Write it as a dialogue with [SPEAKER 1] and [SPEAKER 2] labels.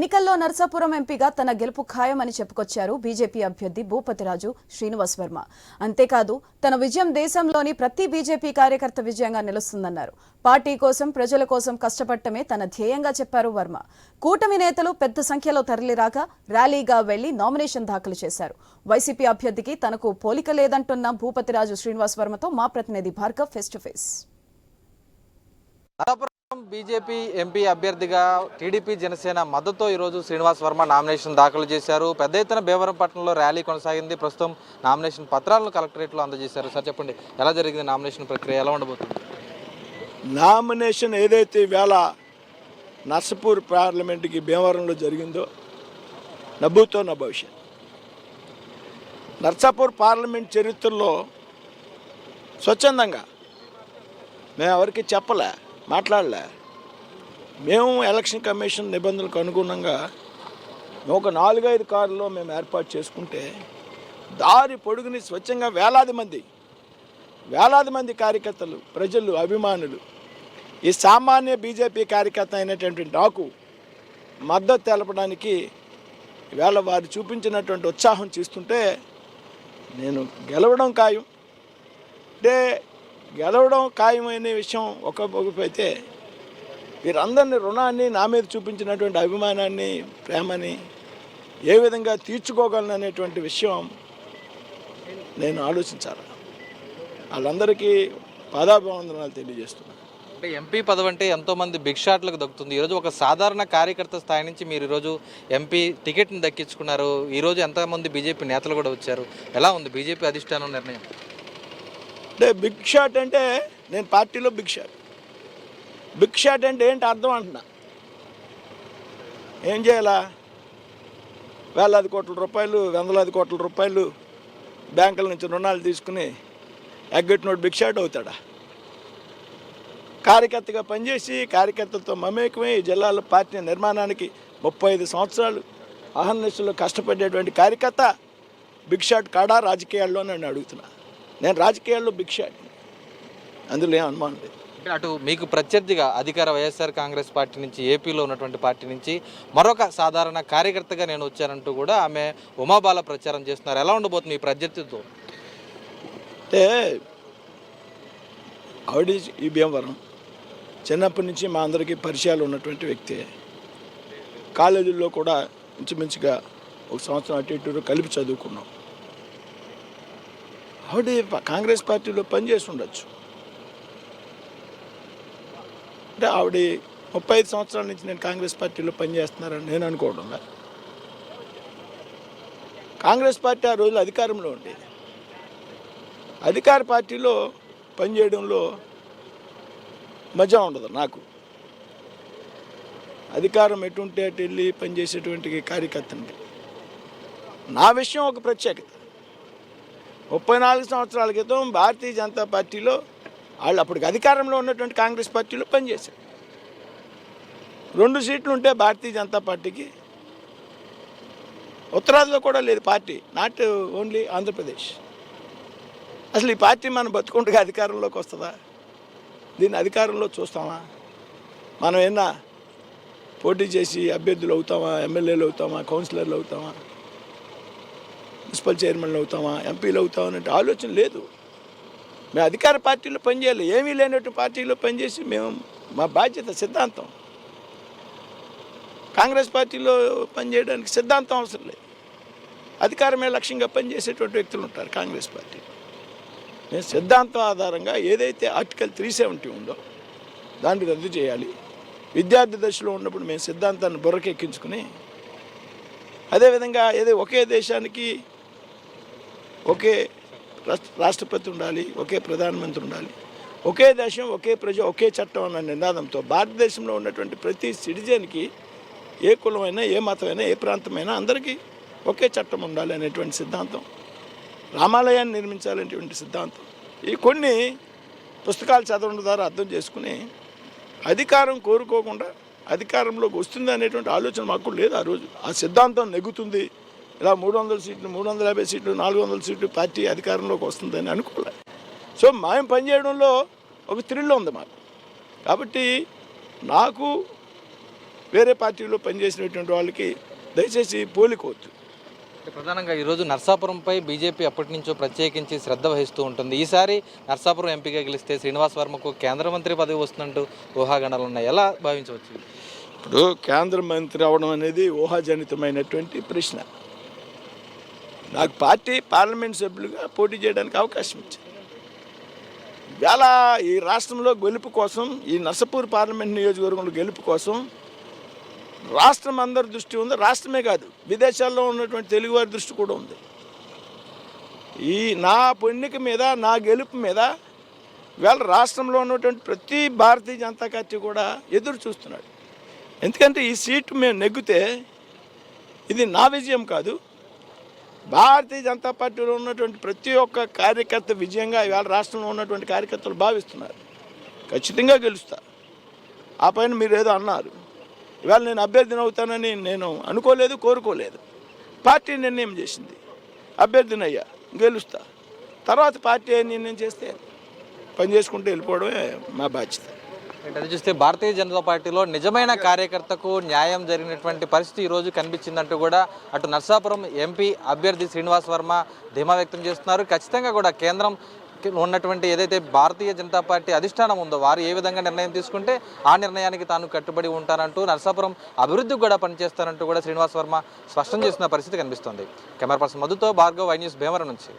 [SPEAKER 1] ఎన్నికల్లో నర్సాపురం ఎంపీగా తన గెలుపు ఖాయమని చెప్పుకొచ్చారు బీజేపీ అభ్యర్థి భూపతిరాజు శ్రీనివాస్ వర్మ. అంతేకాదు తన విజయం దేశంలోని ప్రతి బీజేపీ కార్యకర్త విజయంగా నిలుస్తుందన్నారు. పార్టీ కోసం ప్రజల కోసం కష్టపడటమే తన ధ్యేయంగా చెప్పారు వర్మ. కూటమి నేతలు పెద్ద సంఖ్యలో తరలిరాక ర్యాలీగా వెళ్ళి నామినేషన్ దాఖలు చేశారు. వైసీపీ అభ్యర్థికి తనకు పోలిక లేదంటున్న భూపతిరాజు శ్రీనివాస్ వర్మతో మా ప్రతినిధి Bhargav face to face
[SPEAKER 2] BJP MP అభ్యర్థిగా టీడీపీ జనసేన మద్దతుతో ఈరోజు శ్రీనివాస్ వర్మ నామినేషన్ దాఖలు చేశారు. పెద్ద ఎత్తున భీమవరంపట్నంలో ర్యాలీ కొనసాగింది. ప్రస్తుతం నామినేషన్ పత్రాలను కలెక్టరేట్లో అందజేశారు. సార్ చెప్పండి ఎలా జరిగింది నామినేషన్ ప్రక్రియ? ఎలా ఉండబోతుంది?
[SPEAKER 3] నామినేషన్ ఏదైతే వేళ నర్సపూర్ పార్లమెంట్కి భీమవరంలో జరిగిందో నవ్వుతో నా భవిష్యత్. నర్సాపూర్ పార్లమెంట్ చరిత్రలో స్వచ్ఛందంగా మేము ఎవరికి చెప్పలే. మాట్లాడలే. మేము ఎలక్షన్ కమిషన్ నిబంధనలకు అనుగుణంగా ఒక నాలుగైదు కార్లలో మేము ఏర్పాటు చేసుకుంటే దారి పొడుగుని స్వచ్ఛంగా వేలాది మంది వేలాది మంది కార్యకర్తలు ప్రజలు అభిమానులు ఈ సామాన్య బీజేపీ కార్యకర్త అయినటువంటి నాకు మద్దతు తెలపడానికి ఇవాళ వారు చూపించినటువంటి ఉత్సాహం చూస్తుంటే నేను గెలవడం ఖాయం. అంటే గెలవడం ఖాయమనే విషయం ఒక అయితే వీరందరిని రుణాన్ని నా మీద చూపించినటువంటి అభిమానాన్ని ప్రేమని ఏ విధంగా తీర్చుకోగలను అనేటువంటి విషయం నేను ఆలోచించాలి. వాళ్ళందరికీ పాదాభివందనాలు తెలియజేస్తున్నాను
[SPEAKER 2] అంటే ఎంపీ పదవి అంటే ఎంతోమంది బిగ్ షాట్లకు దక్కుతుంది. ఈరోజు ఒక సాధారణ కార్యకర్త స్థాయి నుంచి మీరు ఈరోజు ఎంపీ టికెట్ని దక్కించుకున్నారు. ఈరోజు ఎంతమంది బీజేపీ నేతలు కూడా వచ్చారు. ఎలా ఉంది బీజేపీ అధిష్టానం నిర్ణయం?
[SPEAKER 3] అంటే బిగ్ షాట్ అంటే నేను పార్టీలో బిగ్ షాట్. బిగ్ షాట్ అంటే ఏంటి అర్థం అంటున్నా. ఏం చేయాలా? వేలాది కోట్ల రూపాయలు వందలాది కోట్ల రూపాయలు బ్యాంకుల నుంచి రుణాలు తీసుకుని ఎగ్గొట్టినోడు బిగ్ షాట్ అవుతాడా? కార్యకర్తగా పనిచేసి కార్యకర్తలతో మమేకమై ఈ జిల్లాలో పార్టీ నిర్మాణానికి ముప్పై ఐదు సంవత్సరాలు అహర్నిశలు కష్టపడేటువంటి కార్యకర్త బిగ్ షాట్ కాడా రాజకీయాల్లోనే నేను అడుగుతున్నా. నేను రాజకీయాల్లో షాట్ అందులో ఏం అనుమానం లేదు.
[SPEAKER 2] అంటే అటు మీకు ప్రత్యర్థిగా అధికార వైఎస్ఆర్ కాంగ్రెస్ పార్టీ నుంచి ఏపీలో ఉన్నటువంటి పార్టీ నుంచి మరొక సాధారణ కార్యకర్తగా నేను వచ్చానంటూ కూడా ఆమె ఉమాబాల ప్రచారం చేస్తున్నారు. ఎలా ఉండబోతుంది మీ ప్రత్యర్థితో?
[SPEAKER 3] అంటే ఆవిడ ఈ భీమవరం చిన్నప్పటి నుంచి మా అందరికీ పరిచయాలు ఉన్నటువంటి వ్యక్తి. కాలేజీల్లో కూడా ఇంచుమించుగా ఒక సంవత్సరం అటు ఇటు కలిపి చదువుకున్నాం. ఆవిడ కాంగ్రెస్ పార్టీలో పనిచేసి ఉండొచ్చు అంటే ఆవిడ ముప్పై ఐదు సంవత్సరాల నుంచి నేను కాంగ్రెస్ పార్టీలో పనిచేస్తున్నారని నేను అనుకోవడం కాంగ్రెస్ పార్టీ ఆ రోజులు అధికారంలో ఉండేది. అధికార పార్టీలో పనిచేయడంలో మజా ఉండదు నాకు. అధికారం ఎటుంటే అటు వెళ్ళి పనిచేసేటువంటి కార్యకర్తని నా విషయం ఒక ప్రత్యేకత. ముప్పై నాలుగు సంవత్సరాల క్రితం భారతీయ జనతా పార్టీలో వాళ్ళు అప్పటికి అధికారంలో ఉన్నటువంటి కాంగ్రెస్ పార్టీలో పనిచేశారు. రెండు సీట్లు ఉంటే భారతీయ జనతా పార్టీకి ఉత్తరాదిలో కూడా లేదు పార్టీ నాట్ ఓన్లీ ఆంధ్రప్రదేశ్. అసలు ఈ పార్టీ మనం బతుకుండగా అధికారంలోకి వస్తుందా? దీన్ని అధికారంలో చూస్తామా? మనం ఏమన్నా పోటీ చేసి అభ్యర్థులు అవుతామా? ఎమ్మెల్యేలు అవుతామా? కౌన్సిలర్లు అవుతామా? మున్సిపల్ చైర్మన్లు అవుతామా ఎంపీలు అవుతామా అనే ఆలోచన లేదు. మేము అధికార పార్టీలో పనిచేయాలి ఏమీ లేనట్టు పార్టీలో పనిచేసి మేము మా బాధ్యత సిద్ధాంతం. కాంగ్రెస్ పార్టీలో పనిచేయడానికి సిద్ధాంతం అవసరం లేదు. అధికారమే లక్ష్యంగా పనిచేసేటువంటి వ్యక్తులు ఉంటారు కాంగ్రెస్ పార్టీ. నేను సిద్ధాంతం ఆధారంగా ఏదైతే ఆర్టికల్ త్రీ సెవెంటీ ఉందో దాన్ని రద్దు చేయాలి. విద్యార్థి దశలో ఉన్నప్పుడు మేము సిద్ధాంతాన్ని బుర్రకెక్కించుకుని అదేవిధంగా ఏదో ఒకే దేశానికి ఒకే రాష్ట్రపతి ఉండాలి ఒకే ప్రధానమంత్రి ఉండాలి. ఒకే దేశం ఒకే ప్రజ ఒకే చట్టం అన్న నినాదంతో భారతదేశంలో ఉన్నటువంటి ప్రతి సిటిజన్కి ఏ కులమైనా ఏ మతమైనా ఏ ప్రాంతమైనా అందరికీ ఒకే చట్టం ఉండాలి అనేటువంటి సిద్ధాంతం. రామాలయాన్ని నిర్మించాలనేటువంటి సిద్ధాంతం. ఈ కొన్ని పుస్తకాలు చదవడం ద్వారా అర్థం చేసుకుని అధికారం కోరుకోకుండా అధికారంలోకి వస్తుంది అనేటువంటి ఆలోచన మాకు లేదు ఆ రోజు. ఆ సిద్ధాంతం నెగ్గుతుంది ఇలా మూడు వందల సీట్లు మూడు వందల యాభై సీట్లు నాలుగు వందల సీట్లు పార్టీ అధికారంలోకి వస్తుందని అనుకోలే. సో మేము పనిచేయడంలో ఒక థ్రిల్ ఉంది మాకు. కాబట్టి నాకు వేరే పార్టీలో పనిచేసినటువంటి వాళ్ళకి దయచేసి పోలికోవద్దు
[SPEAKER 2] అంటే ప్రధానంగా ఈరోజు నర్సాపురంపై బీజేపీ అప్పటి నుంచో ప్రత్యేకించి శ్రద్ధ వహిస్తూ ఉంటుంది. ఈసారి నర్సాపురం ఎంపీగా గెలిస్తే శ్రీనివాస్ వర్మకు కేంద్ర మంత్రి పదవి వస్తుందంటూ ఊహాగణాలు ఉన్నాయి. ఎలా భావించవచ్చు?
[SPEAKER 3] ఇప్పుడు కేంద్ర మంత్రి అవడం అనేది ఊహాజనితమైనటువంటి ప్రశ్న. నాకు పార్టీ పార్లమెంట్ సభ్యులుగా పోటీ చేయడానికి అవకాశం ఇచ్చింది ఇవాళ ఈ రాష్ట్రంలో గెలుపు కోసం ఈ నర్సపూర్ పార్లమెంట్ నియోజకవర్గంలో గెలుపు కోసం రాష్ట్రం అందరి దృష్టి ఉంది. రాష్ట్రమే కాదు విదేశాల్లో ఉన్నటువంటి తెలుగువారి దృష్టి కూడా ఉంది. ఈ నా పొన్నిక మీద నా గెలుపు మీద ఇవాళ రాష్ట్రంలో ఉన్నటువంటి ప్రతి భారతీయ జనతా పార్టీ కూడా ఎదురు చూస్తున్నాడు. ఎందుకంటే ఈ సీటు మేము నెగ్గితే ఇది నా విజయం కాదు భారతీయ జనతా పార్టీలో ఉన్నటువంటి ప్రతి ఒక్క కార్యకర్త విజయంగా ఇవాళ రాష్ట్రంలో ఉన్నటువంటి కార్యకర్తలు భావిస్తున్నారు. ఖచ్చితంగా గెలుస్తా. ఆ పైన మీరు ఏదో అన్నారు. ఇవాళ నేను అభ్యర్థిని అవుతానని నేను అనుకోలేదు కోరుకోలేదు. పార్టీ నిర్ణయం చేసింది. అభ్యర్థిని అయ్యా గెలుస్తా. తర్వాత పార్టీ నిర్ణయం చేస్తే పని చేసుకుంటూ వెళ్ళిపోవడమే మా బాధ్యత.
[SPEAKER 2] అది చూస్తే భారతీయ జనతా పార్టీలో నిజమైన కార్యకర్తకు న్యాయం జరిగినటువంటి పరిస్థితి ఈరోజు రోజు కనిపించిందంటూ కూడా అటు నర్సాపురం ఎంపీ అభ్యర్థి శ్రీనివాస్ వర్మ ధీమా వ్యక్తం చేస్తున్నారు. ఖచ్చితంగా కూడా కేంద్రం ఉన్నటువంటి ఏదైతే భారతీయ జనతా పార్టీ అధిష్టానం ఉందో వారు ఏ విధంగా నిర్ణయం తీసుకుంటే ఆ నిర్ణయానికి తాను కట్టుబడి ఉంటానంటూ నర్సాపురం అభివృద్ధికి కూడా పనిచేస్తానంటూ కూడా శ్రీనివాస్ వర్మ స్పష్టం చేస్తున్న పరిస్థితి కనిపిస్తోంది. కెమెరా పర్సన్ మధుతో భార్గవ్ వై న్యూస్ భీమవరం నుంచి.